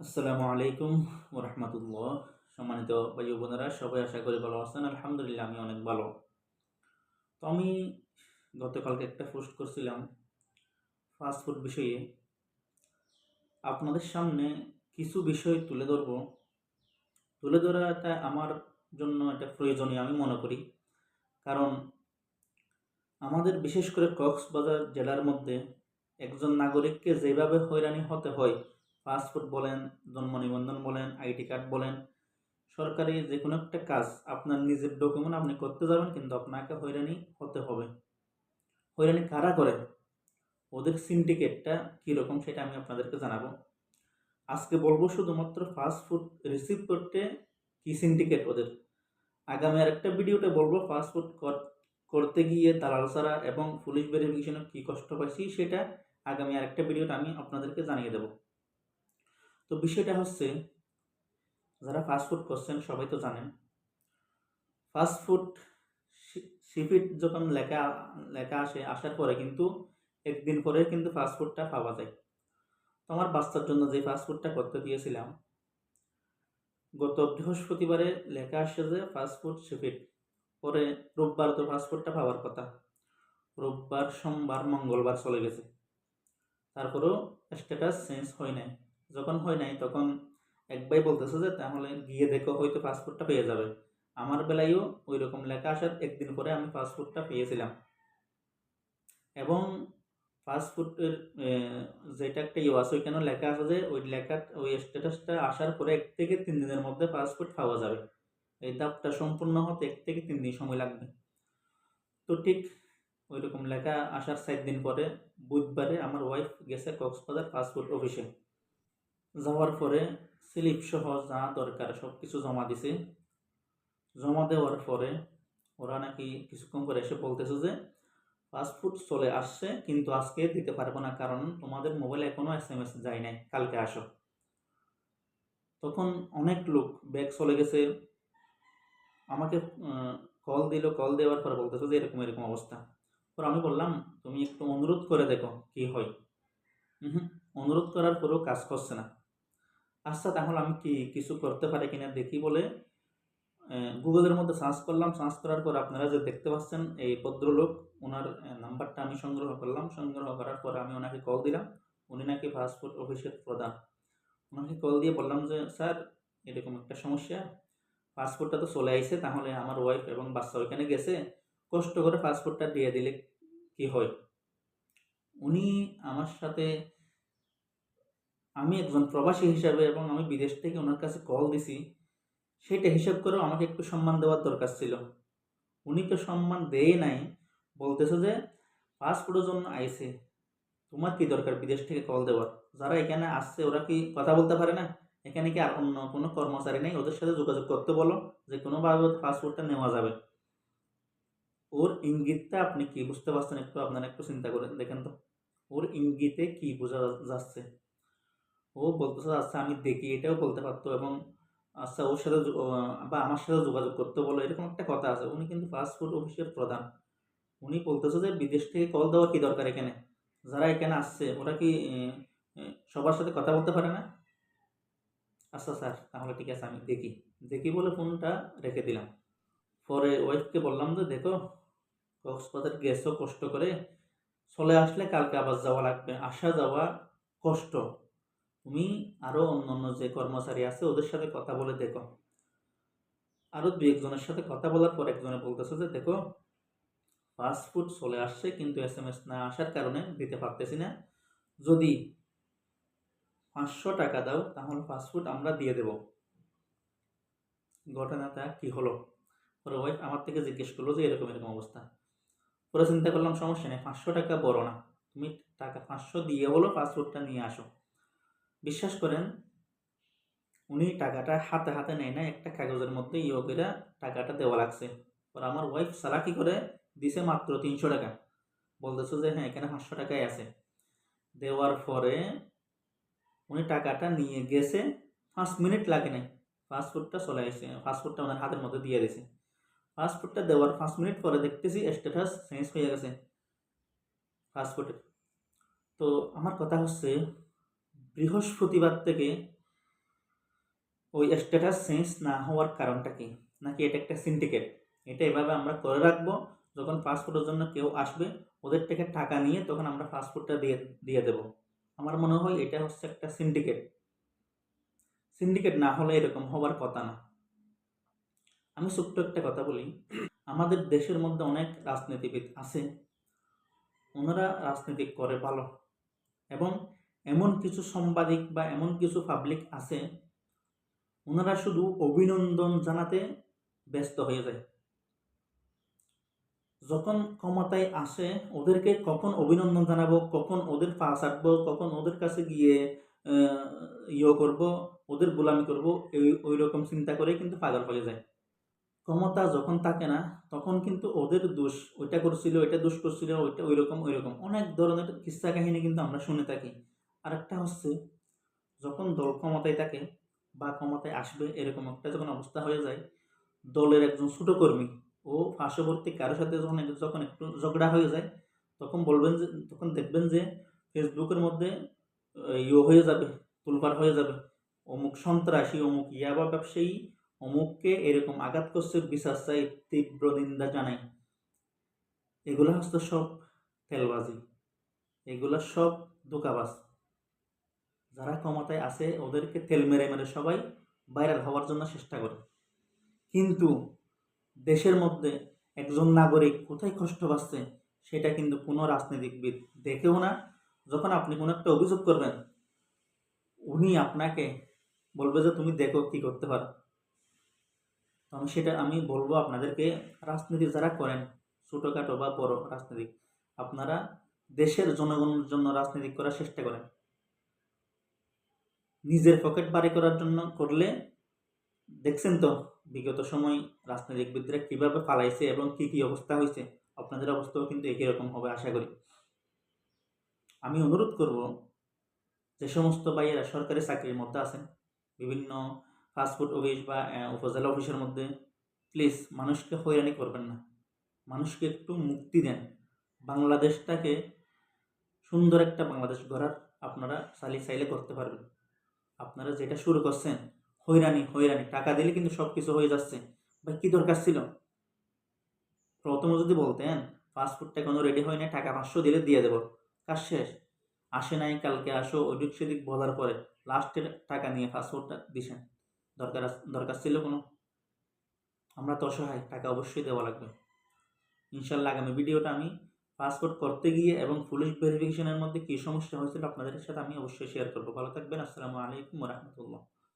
আসসালামু আলাইকুম রহমতুল্লাহ সম্মানিত ভাই বোনেরা, সবাই আশা করি ভালো আছেন। আলহামদুলিল্লাহ আমি অনেক ভালো। তো আমি গতকালকে একটা পোস্ট করছিলাম ফাস্টফুড বিষয়ে। আপনাদের সামনে কিছু বিষয় তুলে ধরব। তুলে ধরাটা আমার জন্য এটা প্রয়োজনীয়, আমি মনে করি। কারণ আমাদের বিশেষ করে কক্সবাজার জেলার মধ্যে একজন নাগরিককে যেভাবে হয়রানি হতে হয় পাসপোর্ট বলেন, জন্ম নিবন্ধন বলেন, আইডি কার্ড বলেন, সরকারি যে কোনো একটা কাজ আপনার নিজের ডকুমেন্ট আপনি করতে যাবেন কিন্তু আপনাকে হয়রানি হতে হবে। হয়রানি কারা করে? ওদের সিন্ডিকেটটা কীরকম সেটা আমি আপনাদেরকে জানাব। আজকে বলব শুধুমাত্র ফাস্ট ফুড রিসিভ করতে কি সিন্ডিকেট ওদের? আগামী আরেকটা ভিডিওতে বলব ফাস্ট ফুড করতে গিয়ে দালাল ছাড়া এবং পুলিশ ভেরিফিকেশনে কী কষ্ট পাইছি সেটা আগামী আরেকটা ভিডিওতে আমি আপনাদেরকে জানিয়ে দেবো। তো বিষয়টা হচ্ছে, যারা ফাস্টফুড করছেন সবাই তো জানেন ফাস্টফুড সিফিট যখন লেখা লেখা আসে, আসার পরে কিন্তু একদিন পরে কিন্তু ফাস্টফুডটা পাওয়া যায়। তো আমার বাচ্চার জন্য যে ফাস্টফুডটা করতে দিয়েছিলাম, গত বৃহস্পতিবারে লেখা আসছে যে ফাস্টফুড সিফিট পরে রোববার তো ফাস্টফুডটা পাওয়ার কথা। রোববার, সোমবার, মঙ্গলবার চলে গেছে। তারপরেও স্ট্যাটাস চেঞ্জ হয় নাই। যখন হয় নাই, তখন এক বলতেছে যে, তাহলে গিয়ে দেখো, হয়তো পাসপোর্টটা পেয়ে যাবে। আমার বেলায়ও ওই রকম লেখা আসার একদিন পরে আমি পাসপোর্টটা পেয়েছিলাম। এবং পাসপোর্টের যেটা একটা ইয়ে আছে ওইখানে লেখা আছে যে, ওই লেখা, ওই স্ট্যাটাসটা আসার পরে এক থেকে তিন দিনের মধ্যে পাসপোর্ট পাওয়া যাবে। এই ধাপটা সম্পূর্ণ হতে এক থেকে তিন দিন সময় লাগবে। তো ঠিক ওই রকম লেখা আসার সাত দিন পরে বুধবারে আমার ওয়াইফ গেছে কক্সবাজার পাসপোর্ট অফিসে যাওয়ার পরে স্লিপ সহ যা দরকার সব কিছু জমা দিছে। জমা দেওয়ার পরে ওরা নাকি কিছুক্ষণ করে এসে বলতেছে যে পাসপোর্ট চলে আসছে, কিন্তু আজকে দিতে পারব না কারণ তোমাদের মোবাইলে এখনও এস এম এস যায় নাই, কালকে আসো। তখন অনেক লোক ব্যাগ চলে গেছে। আমাকে কল দিল কল দেওয়ার পরে বলতেছে যে, এরকম এরকম অবস্থা। পর আমি বললাম, তুমি একটু অনুরোধ করে দেখো, কি হয়? অনুরোধ করার পরেও কাজ করছে না। আচ্ছা তাহলে আমি কি কিছু করতে পারি কিনা দেখি বলে গুগলের মধ্যে সার্চ করলাম। সার্চ করার পর আপনারা যে দেখতে পাচ্ছেন, এই ভদ্রলোক ওনার নাম্বারটা আমি সংগ্রহ করলাম। সংগ্রহ করার পর আমি ওনাকে কল দিলাম। উনি নাকি পাসপোর্ট অফিসের প্রধান। ওনাকে কল দিয়ে বললাম যে, স্যার, এরকম একটা সমস্যা। পাসপোর্টটা তো চলে আইছে, তাহলে আমার ওয়াইফ এবং বাচ্চা ওইখানে গেছে। কষ্ট করে পাসপোর্টটা দিয়ে দিলে কি হয়? উনি আমার সাথে আমি একজন প্রবাসী হিসাবে এবং আমি বিদেশ থেকে ওনার কাছে কল দিছি, সেটা হিসাব করেও আমাকে একটু সম্মান দেওয়ার দরকার ছিল। উনি তো সম্মান দেয় নাই, বলতেছে যে পাসপোর্টের জন্য আইসে তোমার কি দরকার বিদেশ থেকে কল দেওয়ার? যারা এখানে আসছে, ওরা কি কথা বলতে পারে না? এখানে কি আর অন্য কোনো কর্মচারী নেই? ওদের সাথে যোগাযোগ করতে বলো, যে কোনোভাবে পাসপোর্টটা নেওয়া যাবে। ওর ইঙ্গিতটা আপনি কি বুঝতে পারছেন একটু আপনারা একটু চিন্তা করে দেখেন তো। ওর ইঙ্গিতে কি বোঝা যাচ্ছে? ও বলতেছে আচ্ছা আমি দেখি। এটাও বলতে পারতো এবং আচ্ছা ওর সাথে বা আমার সাথে যোগাযোগ করতে বলো। এরকম একটা কথা আছে। উনি কিন্তু পাসপোর্ট অফিসের প্রধান। উনি বলতেছে যে, বিদেশ থেকে কল দেওয়ার কি দরকার এখানে? যারা এখানে আসছে, ওরা কি সবার সাথে কথা বলতে পারে না? আচ্ছা স্যার, তাহলে ঠিক আছে, আমি দেখি। দেখি বলে ফোনটা রেখে দিলাম। পরে ওয়াইফকে বললাম যে, দেখো, কক্সবাজার গেছো কষ্ট করে, চলে আসলে কালকে আবার যাওয়া লাগবে। আসা যাওয়া কষ্ট। তুমি আরও অন্য অন্য যে কর্মচারী আছে, ওদের সাথে কথা বলে দেখো। আরও দু একজনের সাথে কথা বলার পর একজনে বলতেছে যে, দেখো পাসপোর্ট চলে আসছে, কিন্তু এস এম এস না আসার কারণে দিতে পারতেছি না। যদি পাঁচশো টাকা দাও, তাহলে পাসপোর্ট আমরা দিয়ে দেব। ঘটনাটা কি হলো? পরে ওয়াইফ আমার থেকে জিজ্ঞেস করল যে, এরকম এরকম অবস্থা। পরে চিন্তা করলাম, সমস্যা নেই, পাঁচশো টাকা বড় না। তুমি টাকা পাঁচশো দিয়ে হলো পাসপোর্টটা নিয়ে আসো। বিশ্বাস করেন, উনি টাকাটা হাতে হাতে নেয় না, একটা কাগজের মধ্যে ইয়ে করে টাকাটা দেওয়া লাগছে। আর আমার ওয়াইফ সারা সালাকি করে? দিছে মাত্র তিনশো টাকা। বলতেছে যে হ্যাঁ এখানে পাঁচশো টাকাই আছে। দেওয়ার পরে উনি টাকাটা নিয়ে গেছে। পাঁচ মিনিট লাগে নাই। পাসপোর্টটা চলে আসছে। পাসপোর্টটা ওনার হাতের মধ্যে দিয়ে দিয়েছে পাসপোর্টটা দেওয়ার পাঁচ মিনিট পরে দেখতেছি স্ট্যাটাস চেঞ্জ হয়ে গেছে। পাসপোর্টের তো আমার কথা হচ্ছে বৃহস্পতিবার থেকে ওই স্ট্যাটাস চেঞ্জ না হওয়ার কারণটা কি? নাকি এটা একটা সিন্ডিকেট এটা এভাবে আমরা করে রাখব, যখন পাসপোর্টের জন্য কেউ আসবে, ওদের থেকে টাকা নিয়ে তখন আমরা পাসপোর্টটা দিয়ে দিয়ে দেব। আমার মনে হয় এটা হচ্ছে একটা সিন্ডিকেট সিন্ডিকেট না হলে এরকম হওয়ার কথা না। আমি ছোট্ট একটা কথা বলি। আমাদের দেশের মধ্যে অনেক রাজনীতিবিদ আছে। ওনারা রাজনীতি করে ভালো। এবং এমন কিছু সাংবাদিক বা এমন কিছু পাবলিক আছে ওনারা শুধু অভিনন্দন জানাতে ব্যস্ত হয়ে যায়। যখন ক্ষমতায় আসে, ওদেরকে কখন অভিনন্দন জানাব, কখন ওদের পা চাটবো কখন ওদের কাছে গিয়ে ইয়ে করব, ওদের গোলামি করব, এই, ওই রকম চিন্তা করে কিন্তু পাগল হয়ে যায়। ক্ষমতা যখন থাকে না, তখন কিন্তু ওদের দোষ, ওইটা করছিল, ওইটা দোষ করছিল, ওইটা ওই রকম ওই রকম। অনেক ধরনের কিস্সা কাহিনী কিন্তু আমরা শুনে থাকি। আরেকটা হচ্ছে, যখন দল ক্ষমতায় থাকে বা ক্ষমতায় আসবে এরকম একটা যখন অবস্থা হয়ে যায়, দলের একজন ছোট কর্মী ও পার্শ্ববর্তী কারোর সাথে যখন যখন একটু ঝগড়া হয়ে যায়, তখন বলবেন যে তখন দেখবেন যে ফেসবুকের মধ্যে ইয়ে হয়ে যাবে তুলপার হয়ে যাবে। অমুক সন্ত্রাসী, অমুক ইয়াবা ব্যবসায়ী, অমুককে এরকম আঘাত করছে, বিশ্বাস চাই, তীব্র নিন্দা জানাই। এগুলো হচ্ছে সব তেলবাজি। এগুলো সব দোকাবাজ। যারা ক্ষমতায় আছে, ওদেরকে তেল মেরে মেরে সবাই ভাইরাল হওয়ার জন্য চেষ্টা করে। কিন্তু দেশের মধ্যে একজন নাগরিক কোথায় কষ্ট পাচ্ছে, সেটা কিন্তু কোনো রাজনীতিবিদ দেখেও না। যখন আপনি কোনো একটা অভিযোগ করবেন, উনি আপনাকে বলবে যে, তুমি দেখো কি করতে পারো। আমি সেটা, আমি বলব আপনাদেরকে, রাজনীতি যারা করেন, ছোটোখাটো বা বড় রাজনীতিক, আপনারা দেশের জনগণের জন্য রাজনীতি করার চেষ্টা করেন। নিজের পকেট বাড়ি করার জন্য করলে, দেখছেন তো বিগত সময় রাজনীতিবিদরা কীভাবে পালাইছে এবং কি কি অবস্থা হয়েছে আপনাদের অবস্থাও কিন্তু একই রকম হবে, আশা করি। আমি অনুরোধ করব, যে সমস্ত ভাইয়েরা সরকারি চাকরির মধ্যে আছেন, বিভিন্ন ফাস্টফুড অফিস বা উপজেলা অফিসের মধ্যে প্লিজ মানুষকে হয়রানি করবেন না। মানুষকে একটু মুক্তি দেন। বাংলাদেশটাকে সুন্দর একটা বাংলাদেশ গড়ার আপনারা চালি চাইলে করতে পারবেন। আপনারা যেটা শুরু করছেন, হয়রানি হয়রানি, টাকা দিলে কিন্তু সব কিছু হয়ে যাচ্ছে। ভাই, কী দরকার ছিল? প্রথমে যদি বলতেন ফাস্টফুডটা কোনো রেডি হয় না টাকা পাঁচশো দিলে দিয়ে দেবো। কাজ শেষ। আসে নাই, কালকে আসো ওদিক সেদিক বলার পরে লাস্টের টাকা নিয়ে ফাস্টফুডটা দিছেন। দরকার দরকার ছিল কোনো? আমরা তো অসহায়, টাকা অবশ্যই দেওয়া লাগবে। ইনশাল্লাহ আগামী ভিডিওটা আমি পাসপোর্ট করতে গিয়ে এবং পুলিশ ভেরিফিকেশনের মধ্যে কী সমস্যা হয়েছিল আপনাদের সাথে আমি অবশ্যই শেয়ার করব। ভালো থাকবেন, আসসালামু আলাইকুম রহমতুল্লাহ।